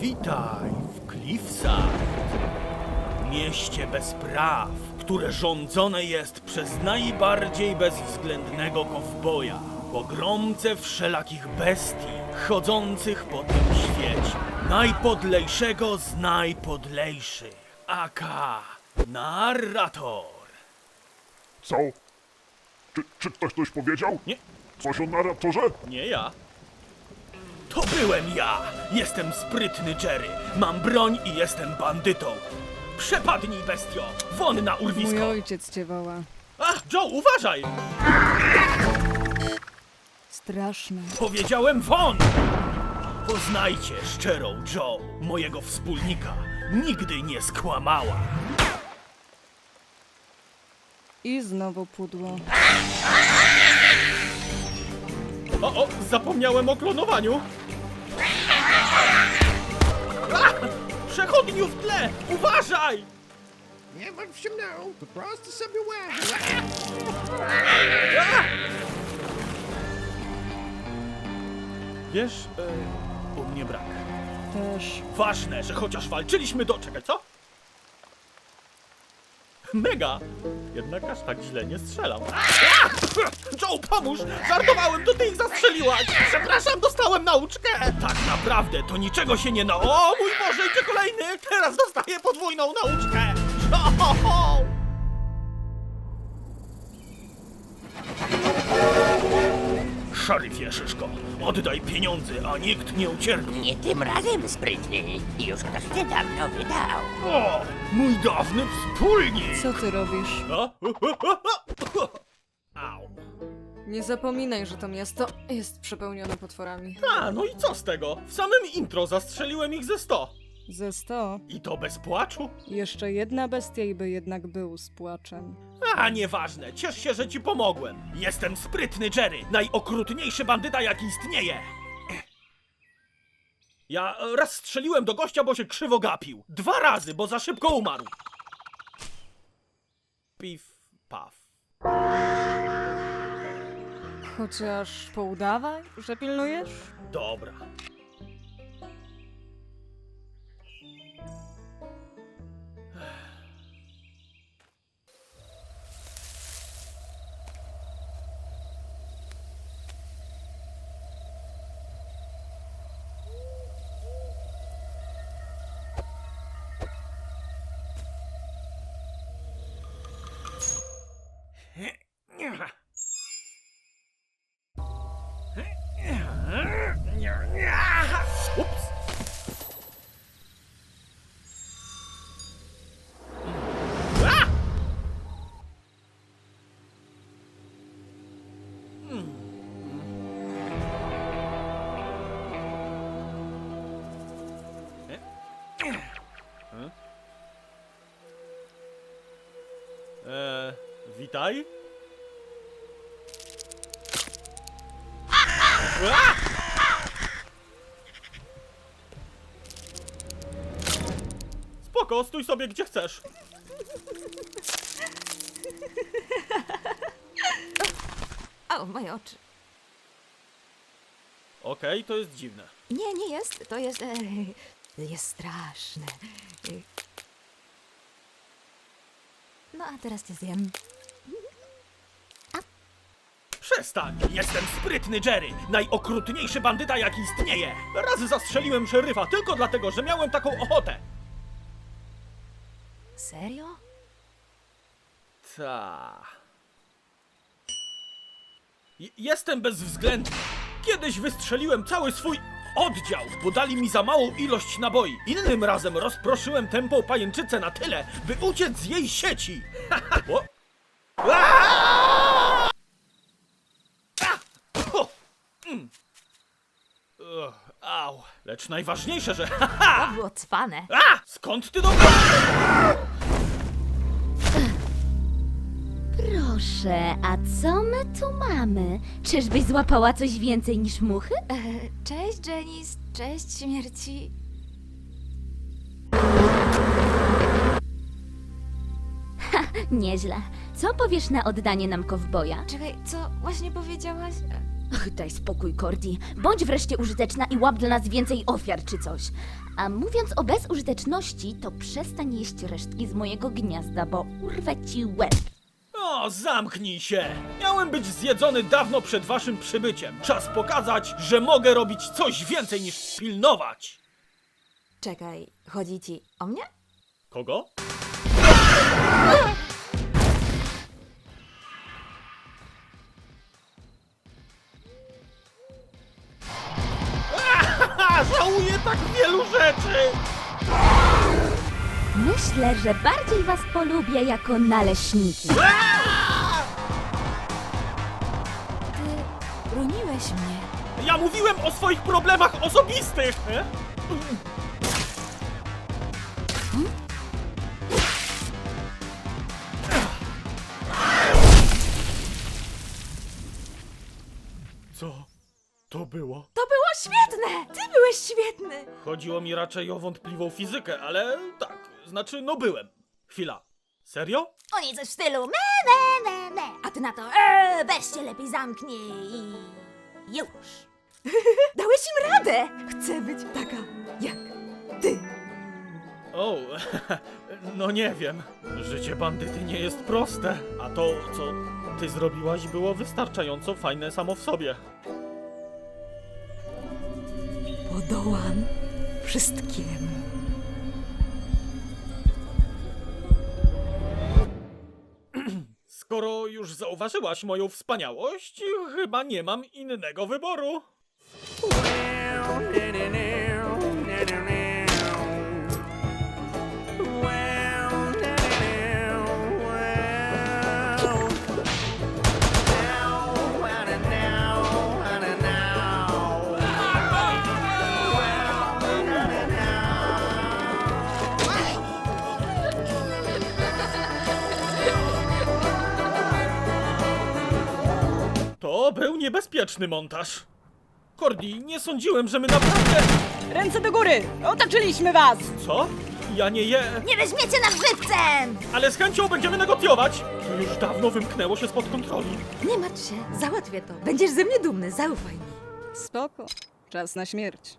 Witaj w Cliffside, mieście bez praw, które rządzone jest przez najbardziej bezwzględnego kowboja, pogromcę wszelakich bestii chodzących po tym świecie, najpodlejszego z najpodlejszych, aka narrator. Co? Czy, czy ktoś coś powiedział? Nie, Coś o narratorze? nie ja. To byłem ja! Jestem sprytny Jerry. Mam broń i jestem bandytą. Przepadnij, bestio! Won na Mój urwisko! ojciec cię woła. A, Joe, uważaj! Straszne. Powiedziałem won! Poznajcie szczerą Joe, mojego wspólnika. Nigdy nie skłamała. I znowu pudło. O, o, zapomniałem o klonowaniu. Przechodniu w tle! Uważaj! Nie bądź się mną, po prostu sobie łażę. Wiesz, e, u mnie brak. Też. Ważne, że chociaż walczyliśmy do... Czekaj, co? Mega! Jednak aż tak źle nie strzelam. Joe, pomóż! Żartowałem, to ty ich zastrzeliłaś! Przepraszam, dostałem nauczkę! Tak naprawdę, to niczego się nie na... O mój Boże, idzie kolejny! Teraz dostaję podwójną nauczkę! Joe! Szeryfie Szyszko, oddaj pieniądze, a nikt nie ucierpi. Nie tym razem, sprytny. Już ktoś cię dawno wydał. O, mój dawny wspólnik! Co ty robisz? A? Au. Nie zapominaj, że to miasto jest przepełnione potworami. A, no i co z tego? W samym intro zastrzeliłem ich ze sto. Ze sto. I to bez płaczu? Jeszcze jedna bestia i by jednak był z płaczem. A, nieważne, ciesz się, że ci pomogłem. Jestem sprytny Jerry, najokrutniejszy bandyta, jaki istnieje. Ja e, raz strzeliłem do gościa, bo się krzywo gapił. Dwa razy, bo za szybko umarł. Pif, paf. Chociaż poudawaj, że pilnujesz? Dobra. Witaj. A! Spoko, stój sobie gdzie chcesz. O, moje oczy. Okej, to jest dziwne. Nie, nie jest. To jest. E, jest straszne. E, No, a teraz cię zjem. Przestań! Jestem sprytny Jerry, najokrutniejszy bandyta jaki istnieje. Raz zastrzeliłem szeryfa tylko dlatego, że miałem taką ochotę. Serio? Ta. J- Jestem bezwzględny. Kiedyś wystrzeliłem cały swój oddział, bo dali mi za małą ilość naboi. Innym razem rozproszyłem tępą pajęczycę na tyle, by uciec z jej sieci. o. Ugh, Au. Lecz najważniejsze, że... To było cwane. A! Skąd ty do Proszę, a co my tu mamy? Czyżbyś złapała coś więcej niż muchy? E, cześć, Janice. Cześć, śmierci. Nieźle. Co powiesz na oddanie nam kowboja? Czekaj, co właśnie powiedziałaś? Ach, daj spokój, Cordy. Bądź wreszcie użyteczna i łap dla nas więcej ofiar czy coś. A mówiąc o bezużyteczności, to przestań jeść resztki z mojego gniazda, bo urwę ci łeb. O, zamknij się! Miałem być zjedzony dawno przed waszym przybyciem. Czas pokazać, że mogę robić coś więcej niż pilnować. Czekaj, chodzi ci o mnie? Kogo? Myślę, że bardziej was polubię jako naleśniki. Ty broniłeś mnie. Ja mówiłem o swoich problemach osobistych! e? Co to było? To było świetne! Ty byłeś świetny! Chodziło mi raczej o wątpliwą fizykę, ale tak, znaczy no byłem. Chwila. Serio? Oni coś w stylu me, me, me, me. A ty na to eee, weź się lepiej zamknij i... już. Dałeś im radę! Chcę być taka jak ty. O, no nie wiem. Życie bandyty nie jest proste, a to, co ty zrobiłaś, było wystarczająco fajne samo w sobie. Podołam wszystkiemu. Skoro już zauważyłaś moją wspaniałość, chyba nie mam innego wyboru. To był niebezpieczny montaż. Cordy, nie sądziłem, że my naprawdę... Ręce do góry! Otoczyliśmy was! Co? Ja nie je... Nie weźmiecie nas żywcem! Ale z chęcią będziemy negocjować! To już dawno wymknęło się spod kontroli. Nie martw się, załatwię to. Będziesz ze mnie dumny, zaufaj mi. Spoko. Czas na śmierć.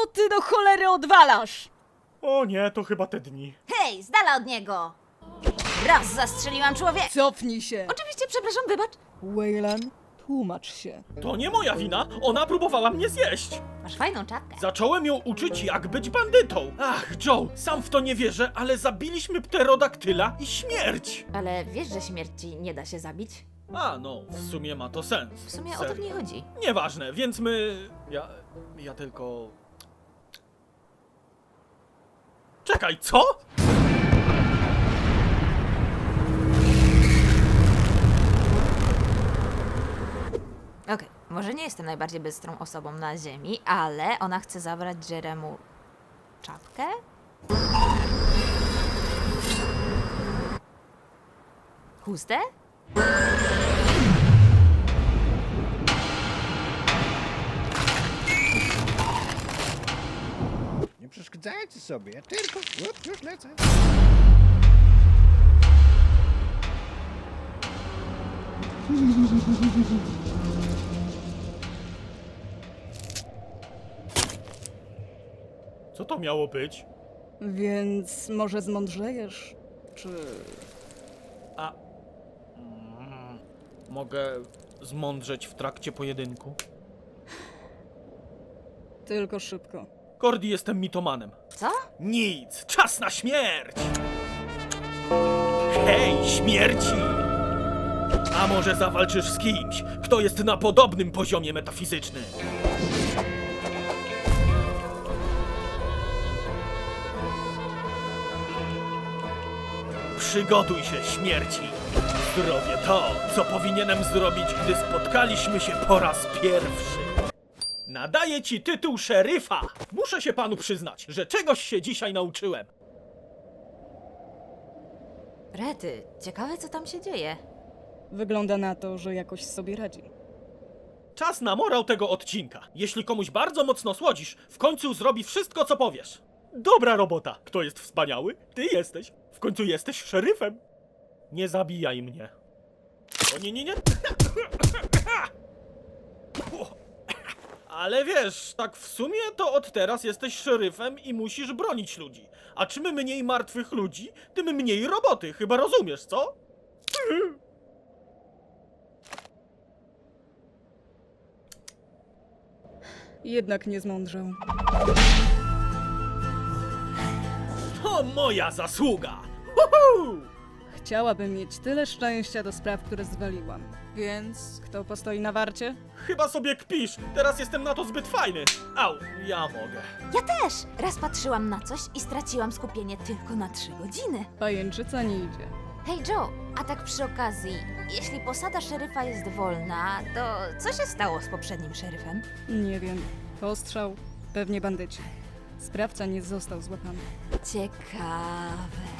Co ty do cholery odwalasz? O nie, to chyba te dni. Hej, z dala od niego! Raz zastrzeliłam człowieka. Cofnij się! Oczywiście, przepraszam, wybacz. Waylan, tłumacz się. To nie moja wina, ona próbowała mnie zjeść. Masz fajną czapkę. Zacząłem ją uczyć, jak być bandytą. Ach, Joe, sam w to nie wierzę, ale zabiliśmy pterodaktyla i śmierć. Ale wiesz, że śmierci nie da się zabić? A, no, w sumie ma to sens. W sumie o to w Serio. nie chodzi. Nieważne, więc my... Ja... ja tylko... Czekaj, co? Okej, może nie jestem najbardziej bystrą osobą na ziemi, ale ona chce zabrać Jeremu czapkę? Chustę? Sobie, tylko up, już lecę. Co to miało być? Więc może zmądrzejesz? Czy... A... Mm, mogę zmądrzeć w trakcie pojedynku? Tylko szybko. Cordy, jestem mitomanem. Co? Nic! Czas na śmierć! Hej, śmierci! A może zawalczysz z kimś, kto jest na podobnym poziomie metafizycznym? Przygotuj się, śmierci! Zrobię to, co powinienem zrobić, gdy spotkaliśmy się po raz pierwszy. Nadaję ci tytuł szeryfa! Muszę się panu przyznać, że czegoś się dzisiaj nauczyłem. Rety, ciekawe co tam się dzieje. Wygląda na to, że jakoś sobie radzi. Czas na morał tego odcinka. Jeśli komuś bardzo mocno słodzisz, w końcu zrobi wszystko, co powiesz. Dobra robota. Kto jest wspaniały? Ty jesteś. W końcu jesteś szeryfem. Nie zabijaj mnie. O nie, nie, nie. Ale wiesz, tak w sumie to od teraz jesteś szeryfem i musisz bronić ludzi. A czym mniej martwych ludzi, tym mniej roboty. Chyba rozumiesz, co? Jednak nie zmądrzał. To moja zasługa. Uhu! Chciałabym mieć tyle szczęścia do spraw, które zwaliłam. Więc kto postoi na warcie? Chyba sobie kpisz. Teraz jestem na to zbyt fajny. Au, ja mogę. Ja też! Raz patrzyłam na coś i straciłam skupienie tylko na trzy godziny. Pajęczyca nie idzie. Hej Joe, a tak przy okazji, jeśli posada szeryfa jest wolna, to co się stało z poprzednim szeryfem? Nie wiem. Postrzał. Pewnie bandyci. Sprawca nie został złapany. Ciekawe.